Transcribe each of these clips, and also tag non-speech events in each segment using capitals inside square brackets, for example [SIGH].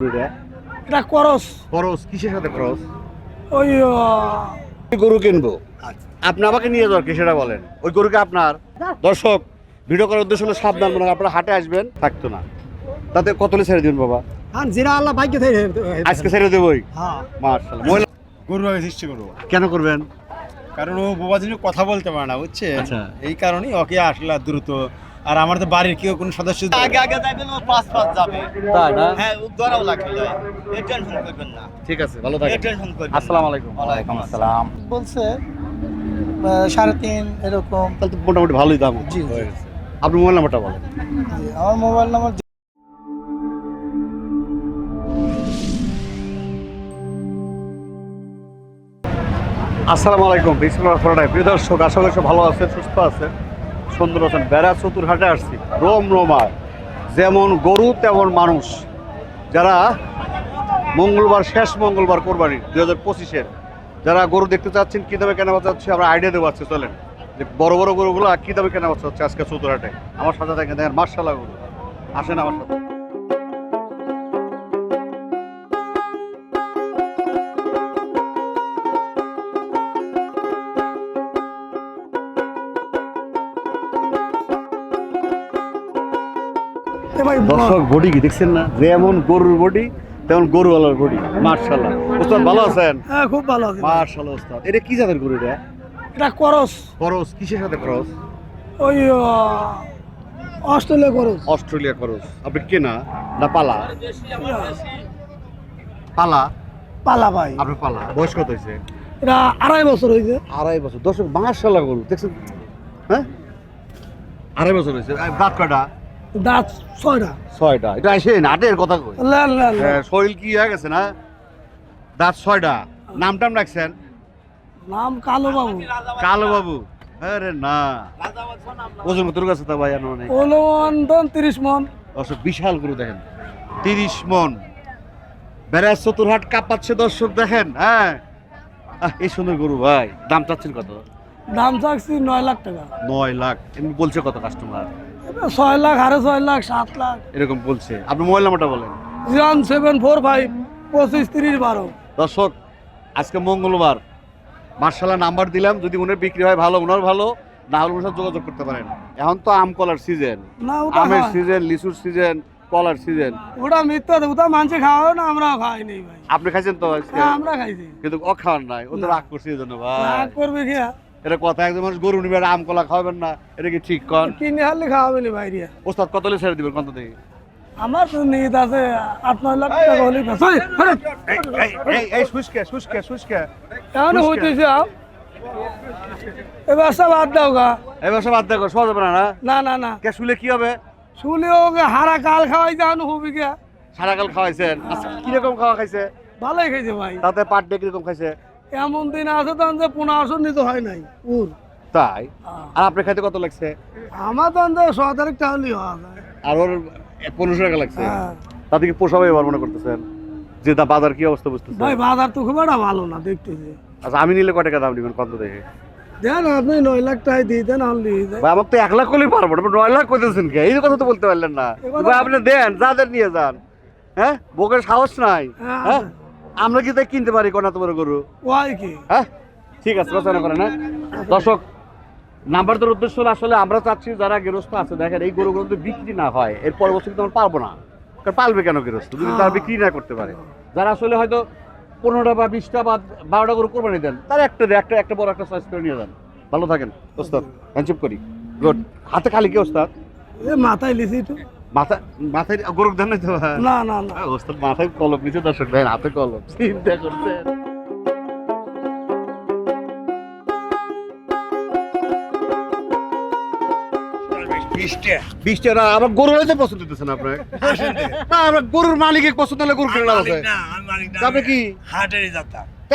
এটা এটা করস। কিসের সাথে খরচ ওই গরু কিনবো। আপনি আমাকে নিয়ে যাওয়ার কি সেটা বলেন? ওই গরুকে আপনার দর্শক ভিডিও করার উদ্দেশ্য হলো সাবধান মানে আপনারা হাটে আসবেন থাকতো না। তাতে কতলে ছেড়ে দিন বাবা? আন জিরা আল্লাহ ভাগ্য আজকে ছেড়ে দেবই। হ্যাঁ। মার্শাল মহিলা গরু আগে সৃষ্টি করব। কেন করবেন? কারণ ও বোবা জিনিস কথা বলতে পারে না বুঝছে আচ্ছা। এই কারণেই ওকে আসলে দ্রুত। আর আমাদের বাড়ির কেউ কোনো সদস্য আগে আগে যাবেন ও পাঁচ পাঁচ যাবে। তাই না? হ্যাঁ ধরাও লাগবে এ টেনশন করবেন না। ঠিক আছে ভালো থাকেন। টেনশন করবেন আসসালামু আলাইকুম ওয়ালাইকুম আসসালাম। বলছে সাড়ে তিন এরকম। তাহলে তো মোটামুটি ভালোই দাম। জি, হয়ে গেছে। আপনি মোবাইল নাম্বারটা বলেন। আমার মোবাইল নাম্বার আসসালামু আলাইকুম বিসমুল্লাহ প্রিয় দর্শক আশা করি সব ভালো আছেন সুস্থ আছেন। সুন্দর আছেন। বেড়া চতুর হাটে আসছি। রোম রোমায়। যেমন গরু, তেমন মানুষ। যারা মঙ্গলবার, শেষ মঙ্গলবার কোরবানি দু হাজার পঁচিশের। যারা গরু দেখতে চাচ্ছেন, কী দামে কেনা বাচ্চা হচ্ছে, আমরা আইডিয়া দেবো আজকে, চলেন। যে বড় বড় গরুগুলো কী দামে কেনা বাচ্চা হচ্ছে আজকে চতুরহাটে। আমার সাথে দেখেন দেখেন মার্শালা গরু। আসেন আমার সাথে। দর্শক বডি কি দেখছেন না? যেমন গরুর বডি তেমন গরুওয়ালার বডি। মার্শাল্লাহ উস্তাদ ভালো আছেন? হ্যাঁ খুব ভালো আছে। মার্শাল্লাহ উস্তাদ এটা কি জাতের গরু এটা? এটা করস। খরচ কিসের সাথে খরচ ওই অস্ট্রেলিয়া করস। অস্ট্রেলিয়া খরচ আপনি কেনা না? পালা? পালা? পালা ভাই। আপনি পালা? বয়স কত হয়েছে? এটা আড়াই বছর হয়েছে। আড়াই বছর। দর্শক মার্শাল্লাহ গরু। দেখছেন? হ্যাঁ? আড়াই বছর হয়েছে। দাঁত কয়টা? দাঁত ছয়টা। ছয়টা। এটা আসেন আটের কথা কই? হ্যাঁ, শরীর কি হয়ে গেছে না? দাঁত ছয়টা। নাম টাম রাখছেন? নাম কালো বাবু। কালো বাবু। আরে না। ওজন তোর কাছে তা ভাই আনো অনেক। ওলন তিরিশ মন। দর্শক বিশাল গরু দেখেন। তিরিশ মন। বেড়ায় চতুরহাট কাঁপাচ্ছে দর্শক দেখেন হ্যাঁ। এই সুন্দর গরু ভাই। দাম চাচ্ছেন কত? দাম চাচ্ছি নয় লাখ টাকা। নয় লাখ। এমনি বলছে কত কাস্টমার ছয় লাখ সাড়ে ছয় লাখ সাত লাখ। এরকম বলছে। আপনি মোবাইল নাম্বারটা বলেন। জিরো সেভেন ফোর ফাইভ পঁচিশ তিরিশ বারো। দর্শক আজকে মঙ্গলবার। মার্শাল্লাহ নাম্বার দিলাম যদি উনার বিক্রি হয় ভালো ওনার ভালো না হলে ওনার যোগাযোগ করতে পারেন। এখন তো আম কলার সিজন। না ওটা আমের হয়। সিজন লিচুর সিজন কলার সিজন। ওটা মিথ্যা ওটা মানুষে খাওয়াও না আমরাও খাই নেই ভাই। আপনি খাইছেন তো আজকে? হ্যাঁ আমরা খাইছি। কিন্তু ও খাওয়ার নাই ও তো না। রাগ করছে এই জন্য ভাই। রাগ করবে কি আর? এটা কথা একজন মানুষ গরু নিবে আম কলা খাওয়াবেন না এটা কি ঠিক কন? কিনে হারলে খাওয়াবে না বাইরে ওস্তাদ কত ছেড়ে দিবেন কত দেখি? আমার তো নিদ আছে আট নয় লাখ টাকা হলে এই শুষ্কে শুষ্কে শুষ্কে। হইতেছে আম। এবার সব বাদ দাও গা। এবার সব আড্ডা কর সহজ হবে না না? না না কে শুলে কি হবে? শুলে ওকে হারা কাল খাওয়াই যান হবি কে? সারাকাল খাওয়াইছেন। আচ্ছা কীরকম খাওয়া খাইছে? ভালোই খাইছে ভাই। তাতে পার ডে কীরকম খাইছে? এমন দিন আছে তখন যে পনেরোশো নিতে হয় নাই। উর। তাই? আহ, আর আপনার খাইতে কত লাগছে? আমার তখন যে ছ তারিখ তাহলেই আর ওর পনেরোশো টাকা লাগছে? হ্যাঁ। তাতে কি পোষাবে এবার মনে করতেছেন? যে দা বাজার কি অবস্থা বুঝতেছেন? ভাই বাজার তো খুব একটা ভালো না দেখতেছে আচ্ছা আমি নিলে কয় টাকা দাম দিবেন কত দেখে? দেন আপনি নয় লাখ টাকা দিয়ে দেন আমি দিয়ে দেন ভাই আমাকে তো এক লাখ করলেই পারব না নয় লাখ কইতেছেন কে? এই কথা তো বলতে পারলেন না। ভাই আপনি দেন যাদের নিয়ে যান। হ্যাঁ? বুকের সাহস নাই। হ্যাঁ, হ্যাঁ। আমরা কি তাই কিনতে পারি কোনা তোমার গরু? ওয়াই কি? হ্যাঁ? ঠিক আছে রচনা করেন হ্যাঁ? দর্শক নাম্বার তোর উদ্দেশ্য হলো আসলে আমরা চাচ্ছি যারা গৃহস্থ আছে দেখেন এই গরুগুলো যদি বিক্রি না হয় এর পরবর্তী কিন্তু আমরা পারব না। কারণ পালবে কেন গৃহস্থ? যদি তারা বিক্রি না করতে পারে। যারা আসলে হয়তো পনেরোটা বা বিশটা বা বারোটা গরু কোরবানি দেন তারা একটা একটা একটা বড় একটা চয়েস করে নিয়ে যান। ভালো থাকেন ওস্তাদ। হ্যান্ডশেপ করি। গুড হাতে খালি কি ওস্তাদ? এ মাথায় লিছি একটু মাথা মাথায় গরু দেন তো না না না। হ্যাঁ, ওস্তাদ মাথায় কলম নিচে দর্শক দেন হাতে কলম। চিন্তা করছেন? বিশটা। না আমার গরু হইতে পছন্দ না আপনার [LAUGHS] না আমরা গরুর মালিকের পছন্দ হলে গরু কিনে আছে। আপনি কি? হাটেরই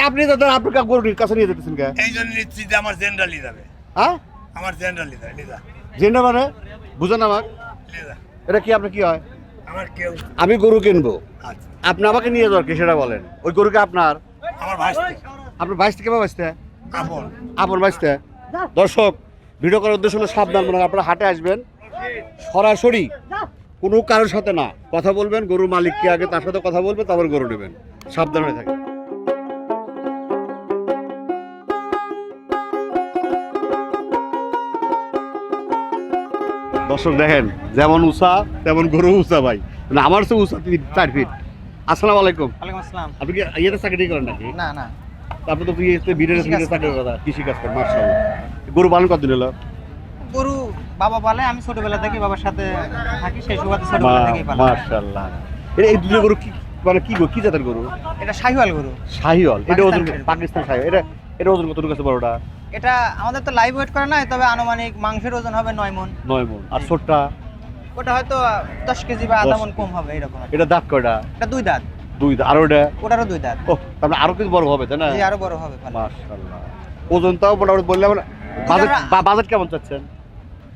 আপনি দাদা আপনি কা গরুর কাছে নিয়ে যেতেছেন কে এই জন্য নিচ্ছি যে আমার জেনারেলি যাবে হ্যাঁ? আমার জেনারেলি যাবে মানে? বুঝেন আমার এটা কি আপনি কি হয়? আমার কেউ আমি গরু কিনবো। আচ্ছা। আপনি আমাকে নিয়ে যাওয়ার কি সেটা বলেন? ওই গরুকে আপনার? আমার ভাইস্তি আপনার বাইশ থেকে বাইশতে আপন। আপন বাইশতে দর্শক ভিডিও করার উদ্দেশ্য হলো সাবধান মানে আপনারা হাটে আসবেন। সরাসরি কোনো কারোর সাথে না। কথা বলবেন গরুর মালিককে আগে তার সাথে কথা বলবেন তারপর গরু নেবেন। সাবধান হয়ে থাকেন। দর্শক দেখেন যেমন উষা তেমন গরু উষা ভাই। না আমার তো উষা তিন চার ফিট আসসালামু আলাইকুম। ওয়ালাইকুম আসসালাম। আপনি কি ইয়েতে চাকরি করেন নাকি? না না। আপনি তো ইয়েতে বিডের কৃষিকাজ বিডের চাকরি কথা কৃষি কাজ করেন মার্শাল্লাহ গরু পালন কতদিন হলো? গরু বাবা পালে আমি ছোটবেলা থেকে বাবার সাথে থাকি সেই সুবাদে ছোটবেলা থেকেই এই দুটো গরু কি মানে কি গো কি জাতের গরু? এটা শাহিওয়াল গরু। শাহিওয়াল। এটা পাকিস্তান পাকিস্তান শাহিওয়াল। এটা এটা ওজন কতটুকু আছে বড়টা? এটা আমাদের তো লাইভ ওয়েট করা নাই তবে আনুমানিক মাংসের ওজন হবে নয় মন নয় মন আর ছোটটা? ওটা হয়তো দশ কেজি বা আধা মন কম হবে এরকম এটা দাঁত কয়টা? এটা দুই দাঁত দুই দাঁত আর ওটা? ওটারও দুই দাঁত ও তাহলে আরও কিছু বড় হবে তাই না? আরও বড় হবে পালা মার্শাল্লাহ ওজনটাও মোটামুটি বললাম বাজেট বাজেট কেমন চাচ্ছেন?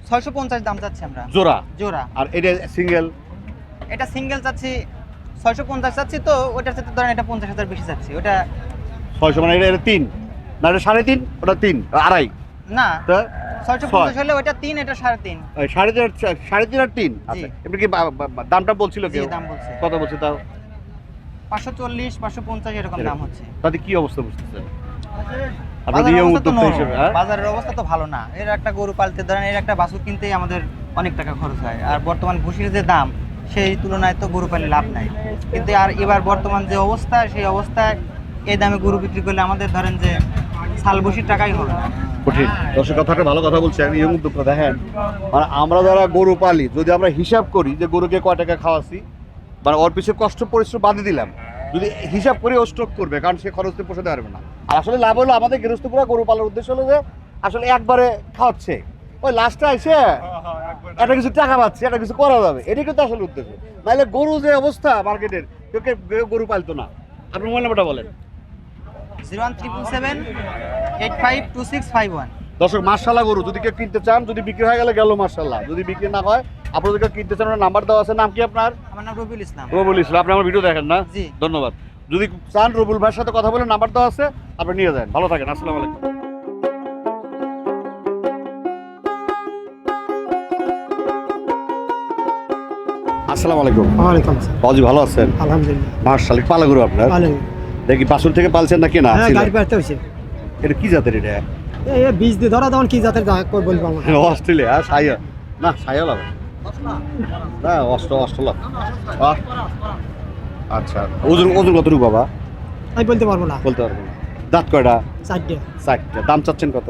ছয়শো পঞ্চাশ দাম চাচ্ছি আমরা। জোড়া? জোড়া। আর এটা সিঙ্গেল? এটা সিঙ্গেল চাচ্ছি ছয়শো পঞ্চাশ চাচ্ছি তো ওটার সাথে ধরেন এটা পঞ্চাশ হাজার বেশি চাচ্ছি। ওটা ছয়শো মানে এটা এটা তিন? না এটা সাড়ে তিন ওটা তিন আড়াই। না তা? ছয়শো পঞ্চাশ হলে ওটা তিন এটা সাড়ে তিন। সাড়ে তিন সাড়ে তিন আর তিন? আচ্ছা এমনি কি বা- বা- বা- দামটা বলছিল কেউ? দাম বলছে। কত বলছে তাও? পাঁচশো চল্লিশ পাঁচশো পঞ্চাশ এরকম দাম হচ্ছে। তাতে কি অবস্থা বুঝতেছেন? বাজারের অবস্থা তো উদ্যোক্তা নরম। হিসেবে? বাজারের অবস্থা তো ভালো না। এর একটা গরু পালতে ধরেন এর একটা বাছুর কিনতেই আমাদের অনেক টাকা খরচ হয়। আর বর্তমান ভুসির যে দাম সেই তুলনায় তো গরু পালে লাভ নাই। কিন্তু আর এবার বর্তমান যে অবস্থা সেই অবস্থায় এই দামে গরু বিক্রি করলে আমাদের ধরেন যে শাল ভুসির টাকাই হবে। কঠিন। দর্শক, কথাটা ভালো কথা বলছে নিয়ম উদ্যোক্তা দেখেন। মানে আমরা যারা গরু পালি, যদি আমরা হিসাব করি যে গরুকে কয় টাকা খাওয়াছি মানে ওর পিছিয়ে কষ্ট, পরিশ্রম বাদে দিলাম। যদি হিসাব করে ও স্টক করবে, কারণ সে পোষাতে পারবে না। আর আসলে লাভ হলো আমাদের গৃহস্থপুরা গরু পালার উদ্দেশ্য হলো যে, আসলে একবারে খাওয়াচ্ছে। ওই লাস্টে একটা কিছু টাকা পাচ্ছে, একটা কিছু করা যাবে। এটাই কিন্তু আসলে উদ্দেশ্য। নাহলে গরু যে অবস্থা মার্কেটের কেউ গরু পালতো না। আপনার নাম্বারটা বলেন। Zero one triple seven eight five two six five one. দর্শক মার্শাল্লাহ গরু যদি কেউ কিনতে চান যদি বিক্রি হয়ে গেলে গেল মার্শাল্লাহ যদি বিক্রি না হয় আপনাদের কেউ কিনতে চান নাম্বার দেওয়া আছে। নাম কি আপনার? আমার নাম রবিউল ইসলাম। রবুল ইসলাম আপনি আমার ভিডিও দেখেন না? জি। ধন্যবাদ। যদি চান রবুল ভাইয়ের সাথে কথা বলে নাম্বার দেওয়া আছে আপনি নিয়ে যান। ভালো থাকেন আসসালামু আলাইকুম। আসসালামু আলাইকুম। ওয়ালাইকুম বাবুজি ভালো আছেন? আলহামদুলিল্লাহ। মার্শাল পালা গরু আপনার? ভালো দেখি পাঁচুর থেকে পালছেন নাকি না? হ্যাঁ গাড়ি পাড়তে হয়েছে। এটা কি জাতের এটা? এই বীজ দিয়ে ধরা তখন কি জাতের কই বলব আমার? [LAUGHS] অস্ট্রেলিয়া সাইয়া। না সাইয়া হবে। না অস্ট্র অস্ট্রেলিয়া আহ, আচ্ছা ওজন ওজন কতটুকু বাবা? আমি বলতে পারব না। বলতে পারব না। দাঁত কয়টা? চারটে। চারটা। দাম চাচ্ছেন কত?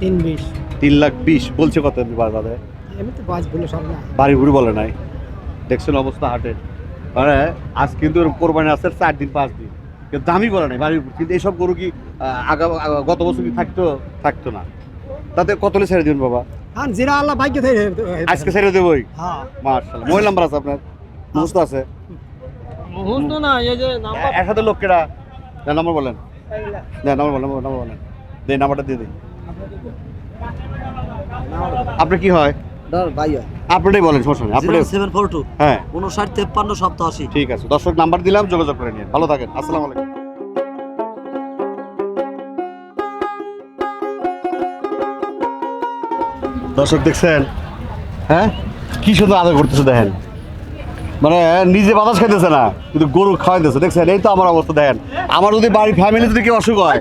তিন বিশ। তিন লাখ বিশ। বলছে কত বাজারে এমনি তো বাস বলে সব না। বাড়ি ঘুরি বলে নাই। দেখছেন অবস্থা হাটে মানে আজ কিন্তু কোরবানি আছে চার দিন পাঁচ দিন। দামই বলে নাই বাড়ির উপর। কিন্তু এইসব গরু কি আগা গত বছর কি থাকতো? থাকতো না। তাতে কত হলে ছেড়ে দিন বাবা? হ্যাঁ জিরা আল্লাহ ভাগ্য থেকে আজকে ছেড়ে দেবই? হ্যাঁ। মার্শাল্লাহ মোবাইল নাম্বার আছে আপনার? মুখস্থ আছে? মুহূর্ত না এই যে নাম্বার নাম্বার বলেন। না নাম্বার বলেন নাম্বার বলেন। দিন নাম্বারটা দিয়ে দিন। আপনি কি হয়? ভাইয়া আপনারটাই বলেন সমস্যা নেই জিরো সেভেন ফোর টু হ্যাঁ। উনষাট তেপ্পান্ন সপ্তাশি ঠিক আছে দর্শক নাম্বার দিলাম যোগাযোগ করে নিন। ভালো থাকেন আসসালামু আলাইকুম। দর্শক দেখছেন? হ্যাঁ? কি সুন্দর আদর করতেছে দেখেন। মানে নিজে বাতাস খাইতেছে না কিন্তু গরু খাওয়াইতেছে। দেখছেন? এই তো আমার অবস্থা দেখেন। আমার যদি বাড়ির ফ্যামিলি যদি কেউ অসুখ হয়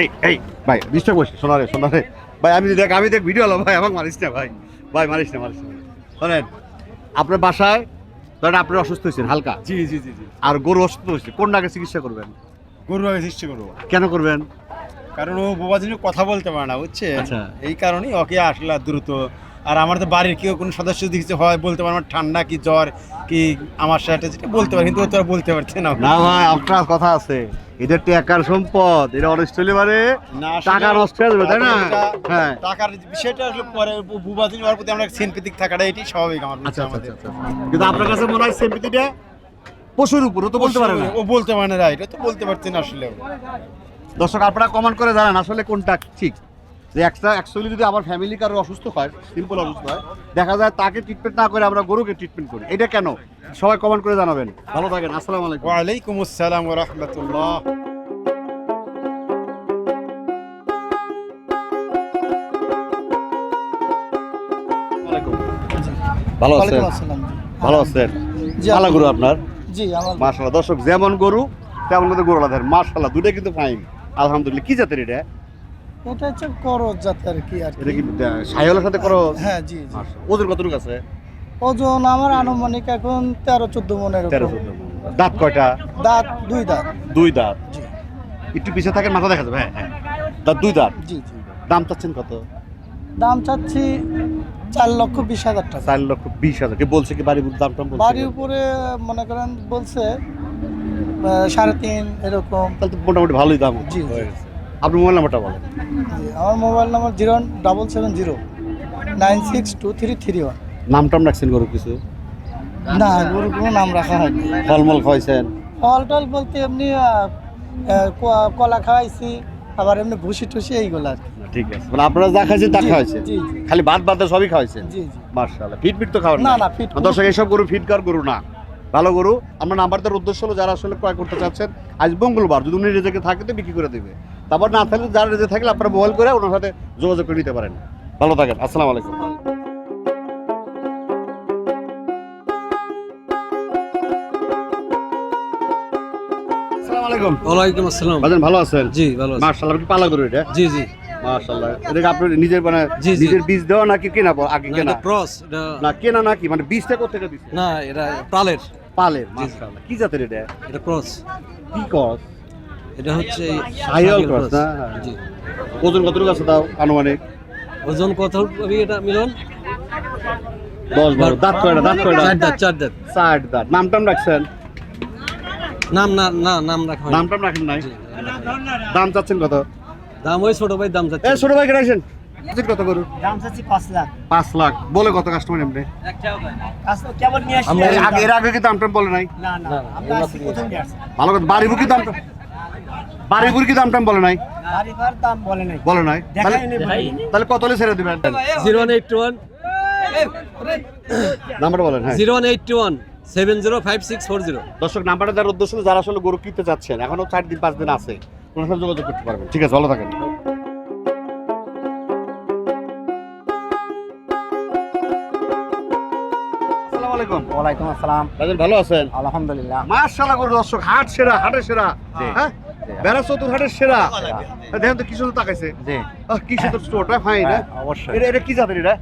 এই এই ভাই ডিস্টার্ব করছি শোনারে শোনারে ভাই আমি দেখ আমি দেখ ভিডিও হলো ভাই আমাকে মারিস না ভাই। ভাই মারিস না মারিস না। শোনেন আপনার বাসায় ধরেন আপনি অসুস্থ হয়েছেন হালকা। জি জি জি জি। আর গরু অসুস্থ হয়েছে কোন আগে চিকিৎসা করবেন? গরু আগে চিকিৎসা করব। কেন করবেন? কারণ ও বোবা কথা বলতে পারে না বুঝছে আচ্ছা। এই কারণেই ওকে আসলে দ্রুত। আর আমার তো বাড়ির কেউ কোনো সদস্য যদি কিছু হয় বলতে পারে আমার ঠান্ডা কি জ্বর কি আমার সাথে যেটা বলতে পারে কিন্তু ও তো আর বলতে পারছে না। না ভাই আপনার কথা আছে। এদের টাকার সম্পদ এটা অনেস্ট হলে পারে। টাকা নষ্ট হয়ে যাবে তাই না? হ্যাঁ। টাকার বিষয়টা আসলে পরে বুবা জিনিস হওয়ার প্রতি আমরা সেনপেতিক থাকাটা এটাই স্বাভাবিক আমার আচ্ছা আচ্ছা আচ্ছা কিন্তু আপনার কাছে মনে হয় সেম্পিটিটা পশুর উপর তো বলতে পারে না। ও বলতে পারে না ও তো বলতে পারছে না আসলে দর্শক আপনারা কমেন্ট করে জানান আসলে কোনটা ঠিক। যে একটা অ্যাকচুয়ালি যদি আমার ফ্যামিলি কারও অসুস্থ হয় সিম্পল অসুস্থ হয় দেখা যায় তাকে ট্রিটমেন্ট না করে আমরা গরুকে ট্রিটমেন্ট করি। এটা কেন? সবাই কমেন্ট করে জানাবেন। ভালো থাকেন আসসালামু আলাইকুম। ওয়ালাইকুম আসসালাম ওয়া রাহমাতুল্লাহ। ভালো আছেন? ভালো আছেন? জি, ভালো গরু আপনার? জি আমার মার্শাল্লাহ দর্শক যেমন গরু তেমন কিন্তু গরু আলাদা মার্শাল্লাহ দুটোই কিন্তু ফাইন আলহামদুলিল্লাহ কি জাতের এটা? এটা হচ্ছে করজ জাত আর কি আর। এটা কি সাইহলের সাথে করো হ্যাঁ জি জি। ওজন কতটুকু আছে? ওজন আমার আনুমানিক এখন তেরো চোদ্দ মনের তেরো চোদ্দ দাঁত কয়টা? দাঁত দুই দাঁত। দুই দাঁত? জি। একটু পিছিয়ে থাকেন মাথা দেখা যাবে হ্যাঁ হ্যাঁ। দাঁত দুই দাঁত? জি জি। দাম চাচ্ছেন কত? দাম চাচ্ছি চার লক্ষ বিশ হাজার টাকা। চার লক্ষ বিশ হাজার। কি বলছে কি বাড়ির দাম টাম বাড়ির উপরে মনে করেন বলছে সাড়ে তিন এরকম। তাহলে তো মোটামুটি ভালোই দাম জি, জি। হয়ে গেছে আপনি মোবাইল নাম্বারটা বলেন। আমার mobile number zero double seven zero nine six two three three one. নাম টাম রাখছেন গরু কিছু? না গরুর কোনো নাম রাখা হয়নি ফলমল খাওয়াইছেন? ফল টল বলতে এমনি কলা খাওয়াইছি আবার এমনি ভুসি টুসি এইগুলো আর কি। ঠিক আছে মানে আপনারা যা খাইছেন তা খাওয়াইছেন? জি জি। খালি ভাত বাদ সবই খাওয়াইছেন? জি জি। মার্শাল্লাহ ফিট ফিট তো খাওয়ান না, না, কোনো- দর্শক এইসব গরু ফিট কর গরু না। ভালো গরু আমরা নাম্বার দেওয়ার উদ্দেশ্য হলো যারা আসলে ক্রয় করতে চাচ্ছেন আজ মঙ্গলবার যদি উনি রেজেকে থাকে তো বিক্রি করে দেবে। তারপর না থাকলে যারা রেজে থাকলে আপনারা মোবাইল করে ওনার সাথে যোগাযোগ করে নিতে পারেন। ভালো থাকেন আসসালামু আলাইকুম। আলাইকুম। ওয়ালাইকুম আসসালাম। বাজান ভালো আছেন? জি ভালো আছি। মার্শাল্লাহ আপনি পালা গরু এটা? জি জি। মার্শাল্লাহ এটা কি নিজের মানে জি। নিজের বীজ দেওয়া নাকি কেনা আগে কেনা? ক্রস না কেনা নাকি? মানে বীজটা না এটা প্রালের পালের মাশাআল্লাহ। কি জাতের এটা? এটা ক্রস। কি কস এটা হচ্ছে cross না? জি। ওজন কতটুকু আছে তাও আনুমানিক? ওজন কত এটা মিলন? দশ বারো। দাঁত কয়টা দাঁত কয়টা? চার দাঁত চার দাঁত। ষাট দাঁত। নাম টাম রাখছেন? নাম না না নাম রাখা। নাম টাম রাখেন নাই? দাম চাচ্ছেন কত? দাম ওই ছোট ভাই দাম যাচ্ছে ছোট ভাই কেন আসেন। চাচ্ছেন কত করু দাম চাচ্ছি পাঁচ লাখ। পাঁচ লাখ। বলে কত কাস্টমার এমনি? কেবল নিয়ে আসছি আমরা এর আগে কি দাম টাম বলে নাই? না না না, আমরা এগুলো আসছি থেকে- প্রথম নিয়ে আসছি। ভালো কথা বাড়িবু কি দাম কি দাম টাম বলে নাই? বাড়ি ভাড়ার দাম বলে নাই। তাহলে কত হলে ছেড়ে দিবেন? Zero one eight one. Number বলেন হ্যাঁ। Zero one eight one seven zero five six four zero. দর্শক নাম্বারটা দেওয়ার উদ্দেশ্য যারা আসলে গরু কিনতে চাচ্ছেন এখনও চার দিন পাঁচ দিন আছে ওনার সাথে যোগাযোগ করতে পারবেন। ঠিক আছে ভালো থাকেন। আলাইকুম। ওয়ালাইকুম আসসালাম। ভালো আছেন? আলহামদুলিল্লাহ। মাশাআল্লাহ গরু দর্শক হাট সেরা হাটের সেরা। হ্যাঁ? বেড়া চতুর সেরা। দেখেন তো কি সুন্দর তাকাইছে। জি। কি সুন্দর স্টোরটা ফাইন হ্যাঁ, অবশ্যই। এটা এটা কি জাতের এটা?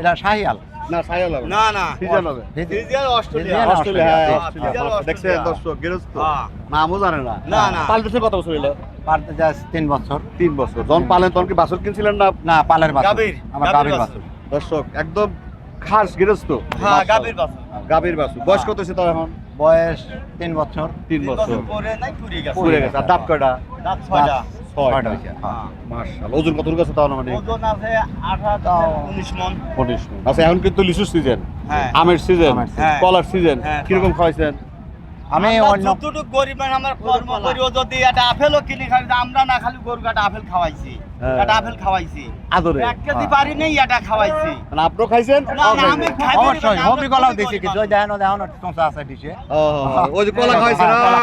এটা শাহিয়াল। না সায়াল না। না ফিজান হবে। ফিজিয়াল অস্ট্রেলিয়া। অস্ট্রেলিয়া হ্যাঁ, জি, অস্ট্রেলিয়া ফিজিয়াল দেখছেন অস্ট্রেলিয়া। দর্শক গেরস্ত। হ্যাঁ। নামও জানে না। না, না। পালতেছে কত বছর হলো পারতে যাস তিন বছর। তিন বছর। যখন পালেন তখন কি বাছর কিনছিলেন না? না পালের বাছুর। আমার গাভীর বাছুর। দর্শক একদম খাস গৃহস্থ হ্যাঁ গাবির বাসা গাভীর বাছুর। বয়স কত হয়েছে তার এখন? বয়স তিন বছর। তিন বছর। পরে নাই পুরি গেছে। পুরে গেছে। দাঁত কয়টা? দাঁত ছয়টা। ছয় ছয়টা। হ্যাঁ। মার্শাল ওজন কত গেছে তাহলে মানে? ওজন আছে আঠারো উনিশ মন। উনিশ আচ্ছা এখন কিন্তু লিচু সিজন হ্যাঁ। আমের সিজন হ্যাঁ। কলার সিজন হ্যাঁ। কীরকম খাওয়াইছেন? আমি যতটুকু গরিব আমরা কর্ম করি ও যদি একটা আপেলও কিনে খাই আমরা না খালি গরু কাটা আপেল খাওয়াইছি হ্যাঁ। একটা আপেল খাওয়াইছি আদরে। এক কেজি পারি নেই এটা খাওয়াইছি। মানে আপনিও খাইছেন? না, অবশ্যই। কলাও দিছি গরিব কিছু। মানুষ। দেখেন দেখেন চোঁচা আছে ওই যে কলা খাইছেন হ্যাঁ, কলা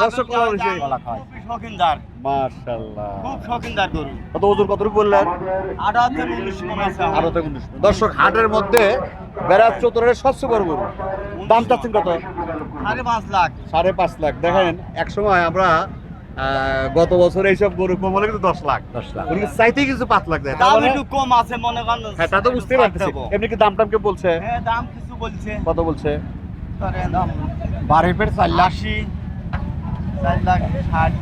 দর্শক কলা হয়েছে কলা খাওয়াইছি। খুবই শৌখিনদার। মার্শাল্লাহ খুব শৌখিনদার গরু। কত ওজন কতটুকু বললেন? আঠারো থেকে উনিশ মন আছে আমার। আরও থেকে উনিশ দর্শক হাটের মধ্যে বেড়ার চতুরের সবচেয়ে বড় গরু। দাম চাচ্ছেন কত? সাড়ে পাঁচ লাখ। সাড়ে পাঁচ লাখ। দেখেন এক সময় আমরা গত বছর এইসব গরু কমলে কিন্তু দশ লাখ। দশ লাখ। উনি চাইতেই কিছু পাঁচ লাখ দেয়। দাম একটু কম আছে মনে করেন হ্যাঁ তা তো বুঝতেই পারতেছি। এমনি কি দাম টাম কে বলছে? হ্যাঁ দাম কিছু বলছে। কত বলছে? বাড়ির পেট চার লাখ। আশি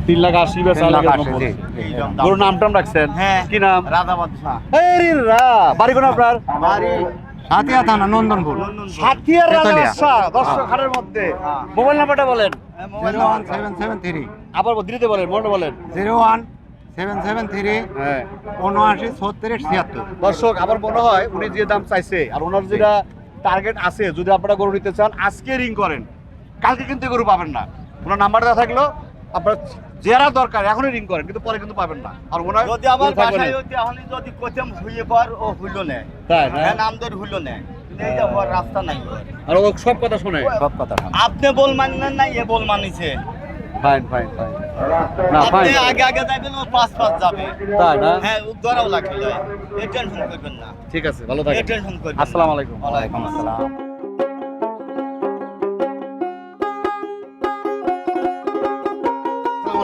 তিন লাখ আশি বা চার লাখ। গরুর নাম টাম রাখছেন? হ্যাঁ কি নাম? রাধা বাদশাহ বাড়ি কোন আপনার? বাড়ি সাথিয়া থানা নন্দনপুর। তেতুলিয়া। রাজা দর্শক হাটের মধ্যে। হ্যাঁ। মোবাইল নাম্বারটা বলেন। Zero one seven seven three. আবার দিতে বলেন মনে বলেন। Zero one seven seven three হ্যাঁ। উনআশি ছত্রিশ ছিয়াত্তর। দর্শক আমার মনে হয় উনি যে দাম চাইছে আর ওনার যেটা টার্গেট আছে যদি আপনারা গরু নিতে চান আজকে রিং করেন। কালকে কিন্তু গরু পাবেন না। ওনার নাম্বার দেওয়া থাকল আপনার যারা দরকার এখনই রিং করেন কিন্তু পরে কিন্তু পাবেন না। আর ওনার যদি আমার। বাসায় এখন যদি কোচেম হইয়ে পর ও হইল না। তাই না? হ্যাঁ নাম ধরে হইল না। এই রাস্তা নাই। আর ও সব কথা শোনে। সব কথা আপনি বল মানেন না এ বল মানিছে। ফাইন ফাইন ফাইন না ফাইন আপনি আগে আগে যাবেন ও পাঁচ পাঁচ যাবে। তাই না? হ্যাঁ ও ধরাও লাগবে। এই টেনশন করবেন না। ঠিক আছে ভালো এই থাকেন টেনশন করবেন আসসালামু আলাইকুম। ওয়ালাইকুম আসসালাম।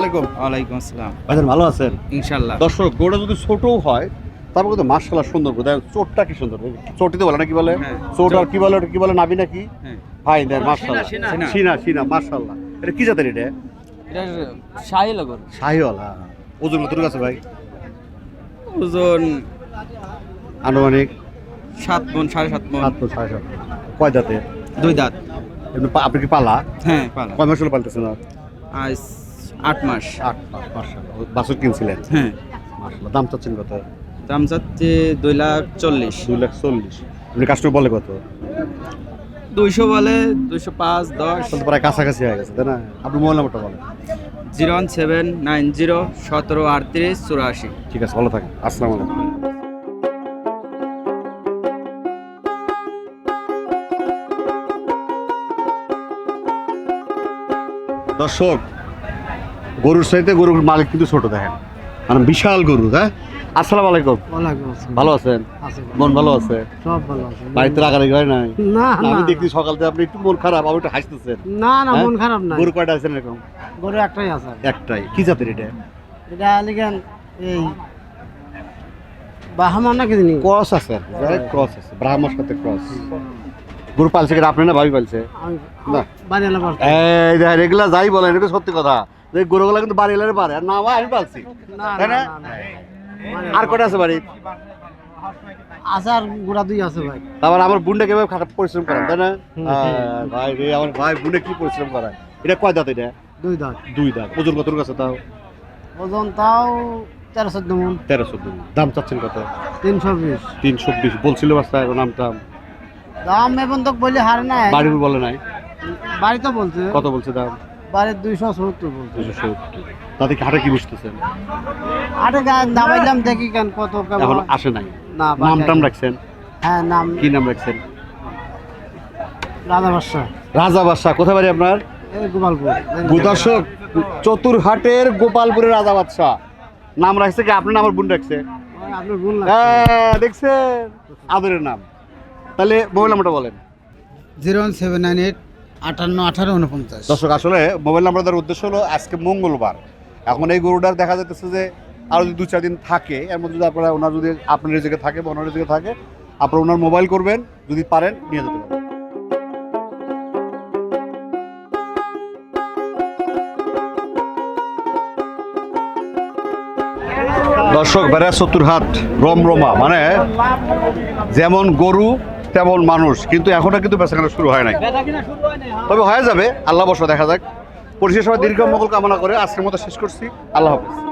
আলাইকুম। ওয়ালাইকুম আসসালাম। ভাইজান ভালো আছেন? ইনশাল্লাহ দর্শক গরুটা যদি ছোটও হয় তারপর কিন্তু মার্শাল্লাহ সুন্দর করে দেখেন চোটটা কি সুন্দর। চটিতে বলে না কি বলে? হ্যাঁ। চোট আর কি বলে ওটা কি বলে নাবি নাকি? হ্যাঁ। ভাই দেন মার্শাল্লাহ সিনা। সিনা। মার্শাল্লাহ এটা কি জাতের এটা? এটা শাহি লগর শাহিওয়ালা। ওজন কত আছে ভাই? ওজন আনুমানিক? সাত মন সাড়ে সাত মন সাত ফুট সাড়ে সাত কয় জাতের? দুই দাঁত। আপনি কি পালা? হ্যাঁ পালা। কয় মাস হলো পালতেছেন? আজ আট মাস। আট মাস বাছুর কিনছিলেন? হ্যাঁ। দাম চাচ্ছেন কত? দাম যাচ্ছে দুই লাখ চল্লিশ। দুই লাখ চল্লিশ। আপনি কাস্টমার বলে কত? দুইশো বলে দুইশো পাঁচ দশ। প্রায় কাছাকাছি হয়ে গেছে তাই না? আপনি মোবাইল নাম্বারটা বলেন। Zero one seven nine zero সতেরো আটত্রিশ চুরাশি। ঠিক আছে ভালো থাকেন। আসসালামু আলাইকুম। দর্শক গরুর সাইতে গরুর মালিক কিন্তু ছোট দেখেন। মানে বিশাল গরু হ্যাঁ? আসসালামু আলাইকুম। ভালো আছেন? আছে মন ভালো আছে? সব ভালো আছে। বাড়িতে রাগারাগি হয় নাই? না না, না। আমি দেখছি সকাল থেকে আপনি একটু মন খারাপ একটু হাসতেছেন। না না হ্যাঁ? মন খারাপ নাই। গরু কয়টা আছেন এরকম? গরু একটাই আছে। একটাই। কি জাতের এটা? এটা লিখেন এই বাহামা না কি জানি? ক্রস আছে ক্রস আছে ব্রাহ্মার সাথে ক্রস। গরু পালছে কিনা আপনি না ভাবি পালছে? না। এই দেখেন এগুলা যাই বলেন এটা সত্যি কথা। যে গরুগুলা কিন্তু বাড়ি এলে পারে আর না আমি পালছি। তাই না। আর কটা আছে বাড়ি আছে আর গুড়া দুই আছে ভাই। তারপর আমার বুনটা কীভাবে খারাপ পরিশ্রম করেন তাই না? ভাই রে আমার ভাই বুনে কি পরিশ্রম করায় এটা কয় দাঁত এটা? দুই দাঁত। দুই দাঁত। ওজন কত আছে তাও? ওজন তাও তেরো চোদ্দ মন। তেরো চোদ্দ দাম চাচ্ছেন কত? তিনশো বিশ। তিনশো বিশ। বলছিল বাস্তা নাম টাম দাম। এখন তো বলে হারে নাই। বাড়ির বলে নাই? বাড়ি তো বলছে। কত বলছে দাম? বাড়ির দুইশো সত্তর দুশো সত্তর। তাতে কি হাটে কি বুঝতেছেন আরে গান দাবাইলাম দেখি কেন কত কেমন এখন আসে নাই? না নাম টাম রাখছেন? হ্যাঁ নাম। কি নাম রাখছেন? রাধা বাদশাহ। রাজা বাদশাহ কোথায় বাড়ি আপনার? এই গোপালপুর। দর্শক চতুরহাটের গোপালপুরের রাজা বাদশাহ। নাম রাখছে কি? আপনার নাম আমার বোন রাখছে? আপনার বোন হ্যাঁ, দেখছেন? আদরের নাম। তাহলে মোবাইল নাম্বারটা বলেন। Zero one seven nine eight আটান্ন, আঠারো উনপঞ্চাশ দর্শক, আসলে মোবাইল নাম্বার দেওয়ার উদ্দেশ্য হলো আজকে মঙ্গলবার। এখন এই গরুটার দেখা যাচ্ছে যে আরও যদি দু চার দিন থাকে, এর মধ্যে যদি আপনারা, ওনার যদি আপনার জায়গায় থাকে বা ওনার জায়গায় থাকে, আপনারা ওনার মোবাইল করবেন, যদি পারেন নিয়ে যেতে পারেন। দর্শক, বেড়া চতুর হাত রমরমা মানে যেমন গরু তেমন মানুষ কিন্তু এখনও কিন্তু বেচাকেনা শুরু হয় নাই। তবে হয়ে যাবে আল্লাহ বসা দেখা যাক। পরিশেষ সবাই দীর্ঘ মঙ্গল কামনা করে আজকের মতো শেষ করছি। আল্লাহ হাফিজ।